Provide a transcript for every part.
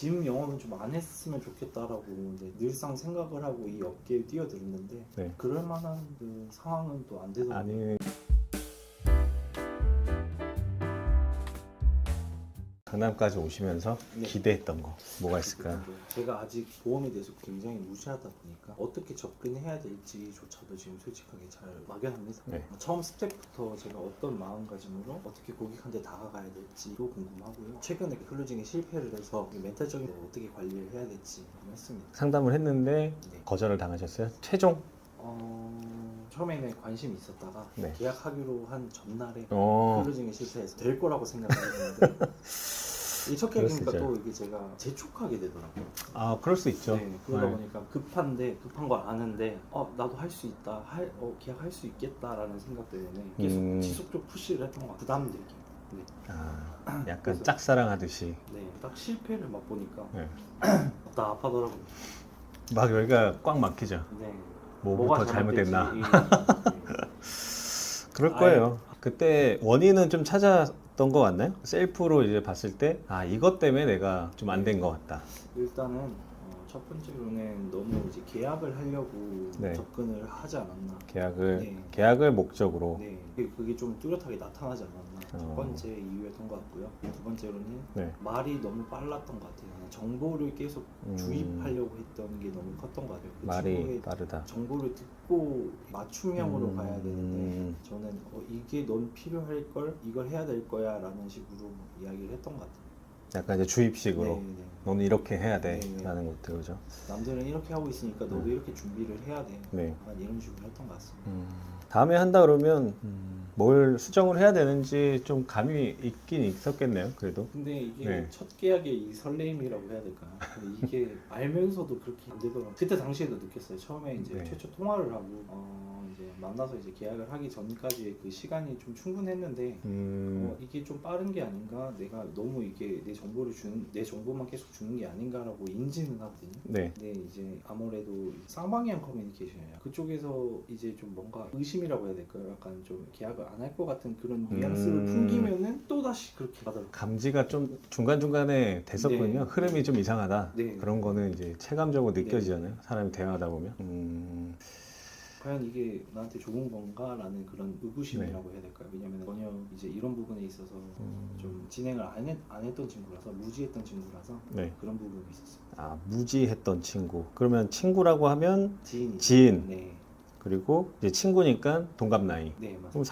짐 영업은 좀 안 했으면 좋겠다라고 이제 늘상 생각을 하고 이 업계에 뛰어들었는데 네. 그럴 만한 그 상황은 또 안 되더라고요. 아니 강남까지 오시면서 네. 기대했던 거 뭐가 있을까요? 제가 아직 보험에 대해서 굉장히 무시하다 보니까 어떻게 접근해야 될지조차도 지금 솔직하게 잘 막연합니다. 네. 처음 스텝부터 제가 어떤 마음가짐으로 어떻게 고객한테 다가가야 될지도 궁금하고요. 최근에 클로징에 실패를 해서 이 멘탈적인 걸 어떻게 관리를 해야 될지 궁금했습니다. 상담을 했는데 네. 거절을 당하셨어요? 최종? 어, 처음에는 관심이 있었다가 네. 계약하기로 한 전날에 어, 클로징에 실패해서 될 거라고 생각을 했는데 이 첫 그럴 수 계약이니까 있죠. 또 이게 제가 재촉하게 되더라고요. 아 그럴 수 있죠. 네, 그러다 네. 보니까 급한데 급한 걸 아는데 어 나도 할 수 있다, 할, 어, 계약할 수 있겠다라는 생각 때문에 계속 음. 지속적 푸시를 했던 것 같아요. 부담되게. 네, 아, 약간 그래서- 짝사랑하듯이 네, 딱 실패를 맛보니까 네. 답답하더라고요. 막 여기가 꽉 막히죠. 네, 뭐부터 잘못됐나? 잘못됐지. 그럴 아예- 거예요. 그때 원인은 좀 찾았던 것 같나요? 셀프로 이제 봤을 때, 아, 이것 때문에 내가 좀 안 된 것 같다. 일단은 어, 첫 번째로는 너무 이제 계약을 하려고 네. 접근을 하지 않았나. 계약을, 네. 계약을 목적으로. 네, 그게- 좀 뚜렷하게 나타나지 않았나. 어. 첫 번째 이유였던 것 같고요. 두 번째로는 네. 말이 너무 빨랐던 것 같아요. 정보를 계속 음. 주입하려고 했던 게 너무 컸던 것 같아요. 그 말이 친구의 빠르다. 정보를 듣고 맞춤형으로 음. 가야 되는데 저는 어, 이게 넌 필요할 걸 이걸 해야 될 거야라는 식으로 뭐 이야기를 했던 것 같아요. 약간 이제 주입식으로. 네, 네. 너는 이렇게 해야 돼. 네, 네. 라는 것들, 그죠? 남들은 이렇게 하고 있으니까 너도 음. 이렇게 준비를 해야 돼. 네. 약간 이런 식으로 했던 것 같습니다. 음, 다음에 한다 그러면, 음, 뭘 수정을 해야 되는지 좀 감이 있긴 있었겠네요, 그래도. 근데 이게 네. 첫 계약의 이 설레임이라고 해야? 근데 이게 알면서도 그렇게 안 되더라고요. 그때 당시에도 느꼈어요. 처음에 이제 네. 최초 통화를 하고 어 이제 만나서 이제 계약을 하기 전까지의 그 시간이 좀 충분했는데 음, 어, 이게 좀 빠른 게 아닌가? 내가 너무 이게 내 정보를 주는 내 정보만 계속 주는 게 아닌가라고 인지는 하거든요. 네. 근데 이제 아무래도 쌍방향 커뮤니케이션이에요. 그쪽에서 이제 좀 뭔가 의심이라고 해야 될까요? 약간 좀 계약을 안 할 것 같은 그런 뉘앙스를 음. 풍기면은 또 다시 그렇게 하더라고요. 감지가 좀 중간 중간에 됐었군요. 네. 흐름이 좀 이상하다. 네. 그런 거는 이제 체감적으로 느껴지잖아요. 사람이 대화하다 보면. 음, 과연 이게 나한테 좋은 건가라는 그런 의구심이라고 해야 될까요? 왜냐면 전혀 이제 이런 부분에 있어서 음. 좀 진행을 안, 했, 안 했던 친구라서 무지했던 친구라서 네. 그런 부분이 있었어요. 아, 무지했던 친구. 그러면 친구라고 하면 지인이 지인. 네, 그리고 이제 친구니까 동갑 나이. 네 맞습니다. 그럼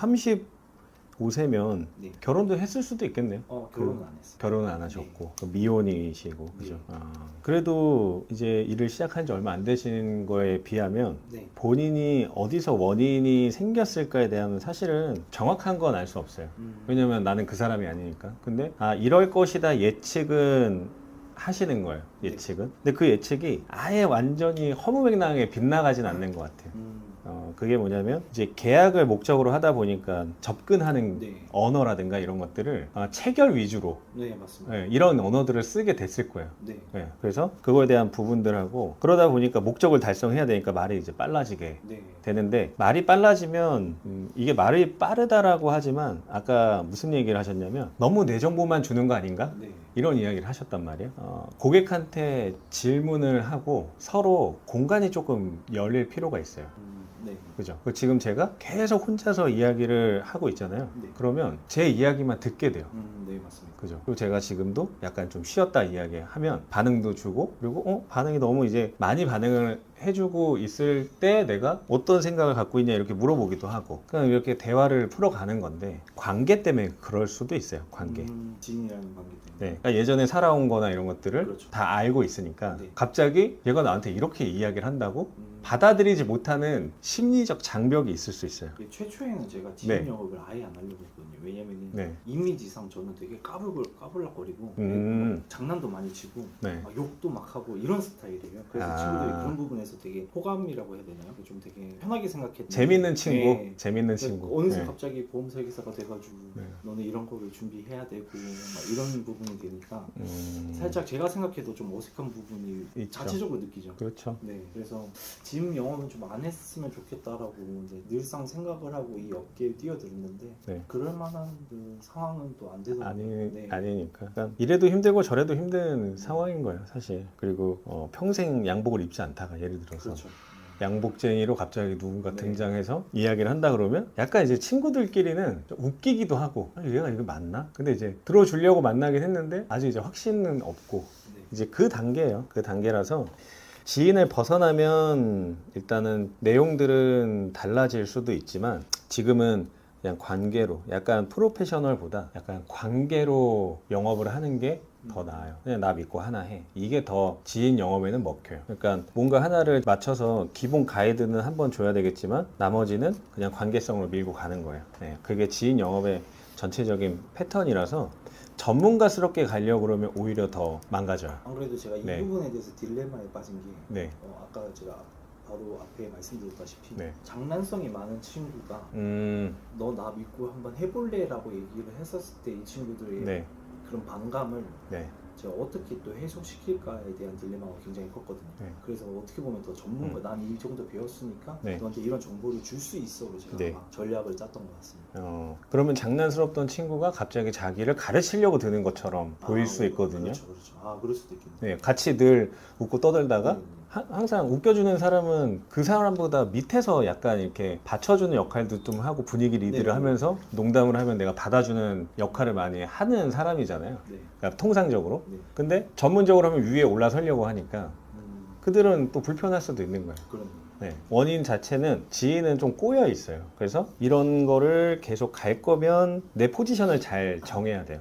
35세면 네. 결혼도 했을 수도 있겠네요. 어 결혼은 안 했어요. 결혼은 안 하셨고 그 미혼이시고 그죠. 네. 아, 그래도 이제 일을 시작한 지 얼마 안 되신 거에 비하면 네, 본인이 어디서 원인이 생겼을까에 대한 사실은 정확한 건 알 수 없어요. 음, 왜냐면 나는 그 사람이 아니니까. 근데 아 이럴 것이다 예측은 하시는 거예요. 네. 예측은. 근데 그 예측이 아예 완전히 허무맹랑하게 빗나가진 않는 것 같아요. 음, 어, 그게 뭐냐면 이제 계약을 목적으로 하다 보니까 접근하는 네, 언어라든가 이런 것들을 아, 체결 위주로 네 맞습니다. 예, 이런 언어들을 쓰게 됐을 거예요. 네, 예, 그래서 그거에 대한 부분들하고 그러다 보니까 목적을 달성해야 되니까 말이 이제 빨라지게 네, 되는데 말이 빨라지면 음, 이게 말이 빠르다라고 하지만 아까 무슨 얘기를 하셨냐면 너무 내 정보만 주는 거 아닌가? 네, 이런 이야기를 하셨단 말이에요. 어, 고객한테 질문을 하고 서로 공간이 조금 열릴 필요가 있어요. 음, 네, 그죠? 그 지금 제가 계속 혼자서 이야기를 하고 있잖아요. 네. 그러면 제 이야기만 듣게 돼요. 음, 네 맞습니다. 그죠? 그리고 제가 지금도 약간 좀 쉬었다 이야기하면 반응도 주고 그리고 어 반응이 너무 이제 많이 반응을 해주고 있을 때 내가 어떤 생각을 갖고 있냐 이렇게 물어보기도 하고 그냥 이렇게 대화를 풀어가는 건데 관계 때문에 그럴 수도 있어요. 관계. 음, 지인이라는 관계 때문에. 네, 그러니까 예전에 살아온 거나 이런 것들을 그렇죠. 다 알고 있으니까 네. 갑자기 얘가 나한테 이렇게 이야기를 한다고 음, 받아들이지 못하는 심리적 장벽이 있을 수 있어요. 이게 최초에는 제가 지인 네. 영업을 아예 안 하려고 했거든요. 왜냐면은 네. 이미지상 저는 되게 까불 까불락거리고 음. 장난도 많이 치고 네. 막 욕도 막 하고 이런 스타일이에요. 그래서 아. 친구들이 그런 부분에 서 보면서 되게 호감이라고 해야 되나요? 좀 되게 편하게 생각했는데 재밌는 친구, 네. 재밌는 근데 친구. 어느새 네. 갑자기 보험 설계사가 돼가지고 네. 너는 이런 거를 준비해야 되고 막 이런 부분이 되니까 음, 살짝 제가 생각해도 좀 어색한 부분이 있죠. 자체적으로 느끼죠. 그렇죠. 네, 그래서 짐 영업은 좀 안 했으면 좋겠다라고 이제 늘상 생각을 하고 이 업계에 뛰어들었는데 네. 그럴 만한 그 상황은 또 안 되더라고요. 아니 네. 아니니까. 그러니까 이래도 힘들고 저래도 힘든 상황인 거예요, 사실. 그리고 어, 평생 양복을 입지 않다가 예를 들어서 그렇죠. 양복쟁이로 갑자기 누군가 네. 등장해서 이야기를 한다 그러면 약간 이제 친구들끼리는 좀 웃기기도 하고 아, 얘가 이거 맞나? 근데 이제 들어주려고 만나긴 했는데 아직 이제 확신은 없고 네. 이제 그 단계예요. 그 단계라서 지인을 벗어나면 일단은 내용들은 달라질 수도 있지만 지금은 그냥 관계로 약간 프로페셔널보다 약간 관계로 영업을 하는 게더 나아요. 그냥 나 믿고 하나 해. 이게 더 지인 영업에는 먹혀요. 그러니까 뭔가 하나를 맞춰서 기본 가이드는 한 번 줘야 되겠지만 나머지는 그냥 관계성으로 밀고 가는 거예요. 네, 그게 지인 영업의 전체적인 패턴이라서 전문가스럽게 가려고 그러면 오히려 더 망가져요. 안 그래도 제가 이 네. 부분에 대해서 딜레마에 빠진 게 네. 어, 아까 제가 바로 앞에 말씀드렸다시피 네. 장난성이 많은 친구가 음, 너 나 믿고 한번 해볼래라고 얘기를 했었을 때 이 친구들의 네. 그런 반감을 네. 제가 어떻게 또 해소시킬까에 대한 딜레마가 굉장히 컸거든요. 네. 그래서 어떻게 보면 더 전문가, 난이 정도 배웠으니까 네. 너한테 이런 정보를 줄 수 있어로 제가 네. 막 전략을 짰던 것 같습니다. 어, 그러면 장난스럽던 친구가 갑자기 자기를 가르치려고 드는 것처럼 보일 아, 수 있거든요. 그렇죠, 그렇죠. 아, 그럴 수도 있겠네요. 네, 같이 늘 웃고 떠들다가. 하- 항상 웃겨주는 사람은 그 사람보다 밑에서 약간 이렇게 받쳐주는 역할도 좀 하고 분위기 리드를 네. 하면서 농담을 하면 내가 받아주는 역할을 많이 하는 사람이잖아요. 네. 그러니까 통상적으로. 네. 근데 전문적으로 하면 위에 올라서려고 하니까 음, 그들은 또 불편할 수도 있는 거예요. 네. 원인 자체는 지인은 좀 꼬여 있어요. 그래서 이런 거를 계속 갈 거면 내 포지션을 잘 정해야 돼요.